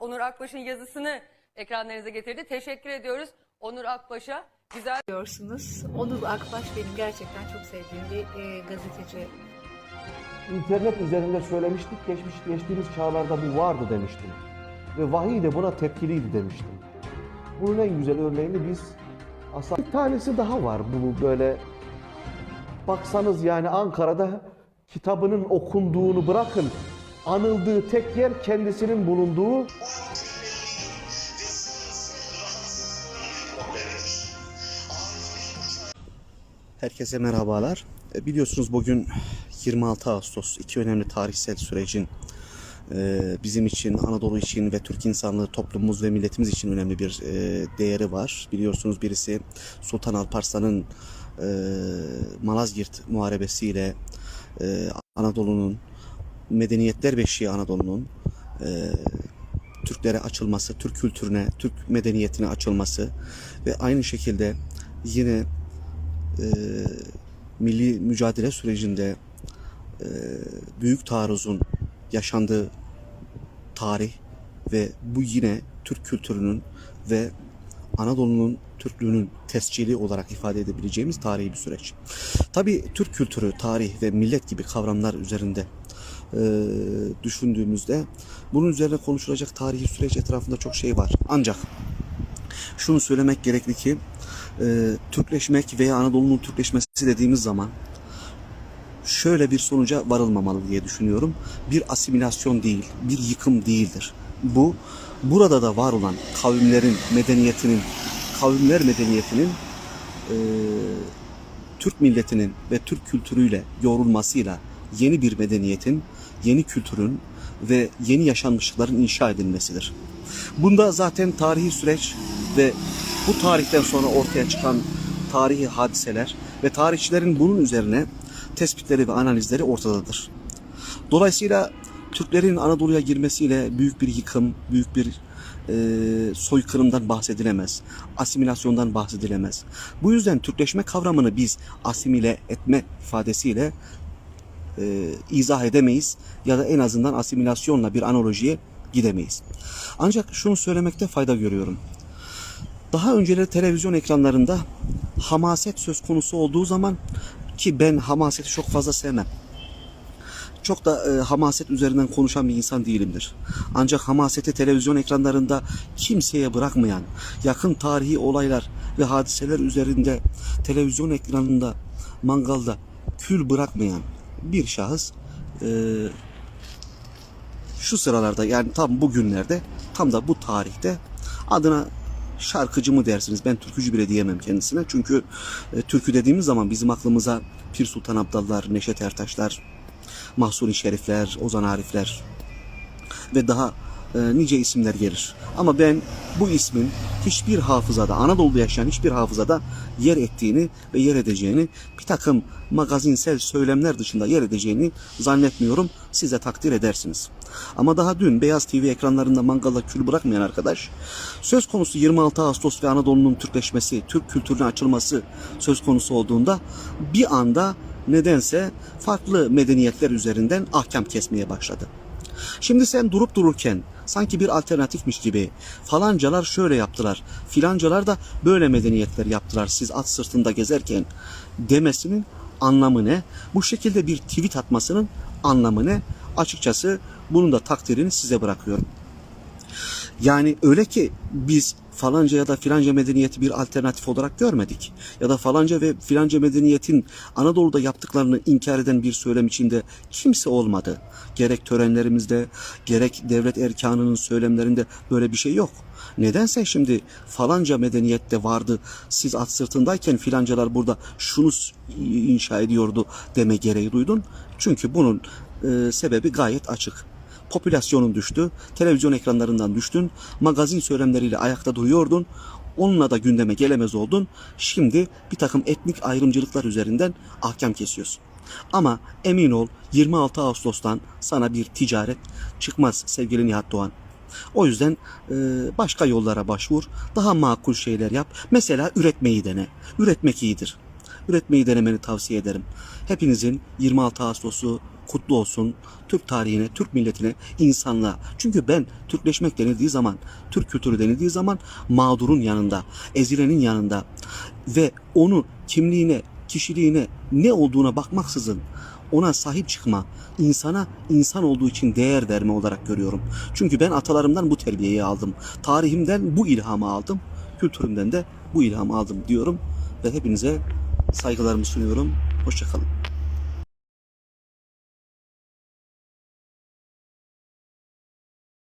Onur Akbaş'ın yazısını ekranlarınıza getirdi. Teşekkür ediyoruz Onur Akbaş'a. Güzel diyorsunuz. Onur Akbaş benim gerçekten çok sevdiğim bir e, gazeteci. İnternet üzerinde söylemiştik, geçmiş geçtiğimiz çağlarda bu vardı demiştim. Ve vahiy de buna tepkiliydi demiştim. Bunun en güzel örneğini biz aslında bir tanesi daha var bunu böyle baksanız yani Ankara'da kitabının okunduğunu bırakın anıldığı tek yer kendisinin bulunduğu Herkese merhabalar. E, Biliyorsunuz bugün 26 Ağustos iki önemli tarihsel sürecin e, bizim için, Anadolu için ve Türk insanlığı toplumumuz ve milletimiz için önemli bir e, değeri var. Biliyorsunuz birisi Sultan Alparslan'ın Malazgirt Muharebesiyle e, Anadolu'nun medeniyetler beşiği Anadolu'nun e, Türklere açılması, Türk kültürüne, Türk medeniyetine açılması ve aynı şekilde yine e, milli mücadele sürecinde e, büyük taarruzun yaşandığı tarih ve bu yine Türk kültürünün ve Anadolu'nun Türklüğünün tescili olarak ifade edebileceğimiz tarihi bir süreç. Tabii Türk kültürü, tarih ve millet gibi kavramlar üzerinde e, düşündüğümüzde bunun üzerine konuşulacak tarihi süreç etrafında çok şey var. Ancak şunu söylemek gerekli ki e, Türkleşmek veya Anadolu'nun Türkleşmesi dediğimiz zaman şöyle bir sonuca varılmamalı diye düşünüyorum. Bir asimilasyon değil, bir yıkım değildir. Bu burada da var olan kavimlerin medeniyetinin, kavimler medeniyetinin e, Türk milletinin ve Türk kültürüyle yoğrulmasıyla yeni bir medeniyetin, yeni kültürün ve yeni yaşanmışlıkların inşa edilmesidir. Bunda zaten tarihi süreç ve bu tarihten sonra ortaya çıkan tarihi hadiseler ve tarihçilerin bunun üzerine tespitleri ve analizleri ortadadır. Dolayısıyla Türklerin Anadolu'ya girmesiyle büyük bir yıkım, büyük bir e, soykırımdan bahsedilemez. Asimilasyondan bahsedilemez. Bu yüzden Türkleşme kavramını biz asimile etme ifadesiyle e, izah edemeyiz ya da en azından asimilasyonla bir analojiye gidemeyiz. Ancak şunu söylemekte fayda görüyorum. Daha önceleri televizyon ekranlarında hamaset söz konusu olduğu zaman ki ben hamaseti çok fazla sevmem. Çok da e, hamaset üzerinden konuşan bir insan değilimdir. Ancak hamaseti televizyon ekranlarında kimseye bırakmayan, yakın tarihi olaylar ve hadiseler üzerinde televizyon ekranında, mangalda kül bırakmayan bir şahıs e, şu sıralarda yani tam bugünlerde tam da bu tarihte adına şarkıcı mı dersiniz? Ben türkücü bile diyemem kendisine. Çünkü e, türkü dediğimiz zaman bizim aklımıza Pir Sultan Abdallar, Neşet Ertaşlar, Mahsuni Şerifler, Ozan Arifler ve daha e, nice isimler gelir. Ama ben bu ismin hiçbir hafızada, Anadolu'da yaşayan hiçbir hafızada yer ettiğini ve yer edeceğini, bir takım magazinsel söylemler dışında yer edeceğini zannetmiyorum. Siz de takdir edersiniz. Ama daha dün Beyaz TV ekranlarında mangala kül bırakmayan arkadaş, söz konusu 26 Ağustos ve Anadolu'nun Türkleşmesi, Türk kültürüne açılması söz konusu olduğunda bir anda nedense farklı medeniyetler üzerinden ahkam kesmeye başladı. Şimdi sen durup dururken sanki bir alternatifmiş gibi falancalar şöyle yaptılar, filancalar da böyle medeniyetler yaptılar siz at sırtında gezerken demesinin anlamı ne? Bu şekilde bir tweet atmasının anlamı ne? Açıkçası bunun da takdirini size bırakıyorum. Yani öyle ki biz falanca ya da filanca medeniyeti bir alternatif olarak görmedik. Ya da falanca ve filanca medeniyetin Anadolu'da yaptıklarını inkar eden bir söylem içinde kimse olmadı. Gerek törenlerimizde, gerek devlet erkanının söylemlerinde böyle bir şey yok. Nedense şimdi falanca medeniyette vardı, siz at sırtındayken filancalar burada şunu inşa ediyordu deme gereği duydun. Çünkü bunun e, sebebi gayet açık popülasyonun düştü, televizyon ekranlarından düştün, magazin söylemleriyle ayakta duruyordun, onunla da gündeme gelemez oldun. Şimdi bir takım etnik ayrımcılıklar üzerinden ahkam kesiyorsun. Ama emin ol 26 Ağustos'tan sana bir ticaret çıkmaz sevgili Nihat Doğan. O yüzden e, başka yollara başvur, daha makul şeyler yap. Mesela üretmeyi dene. Üretmek iyidir. Üretmeyi denemeni tavsiye ederim. Hepinizin 26 Ağustos'u kutlu olsun. Türk tarihine, Türk milletine, insanlığa. Çünkü ben Türkleşmek denildiği zaman, Türk kültürü denildiği zaman mağdurun yanında, ezilenin yanında ve onu kimliğine, kişiliğine, ne olduğuna bakmaksızın ona sahip çıkma, insana insan olduğu için değer verme olarak görüyorum. Çünkü ben atalarımdan bu terbiyeyi aldım. Tarihimden bu ilhamı aldım. Kültürümden de bu ilhamı aldım diyorum. Ve hepinize saygılarımı sunuyorum. Hoşçakalın.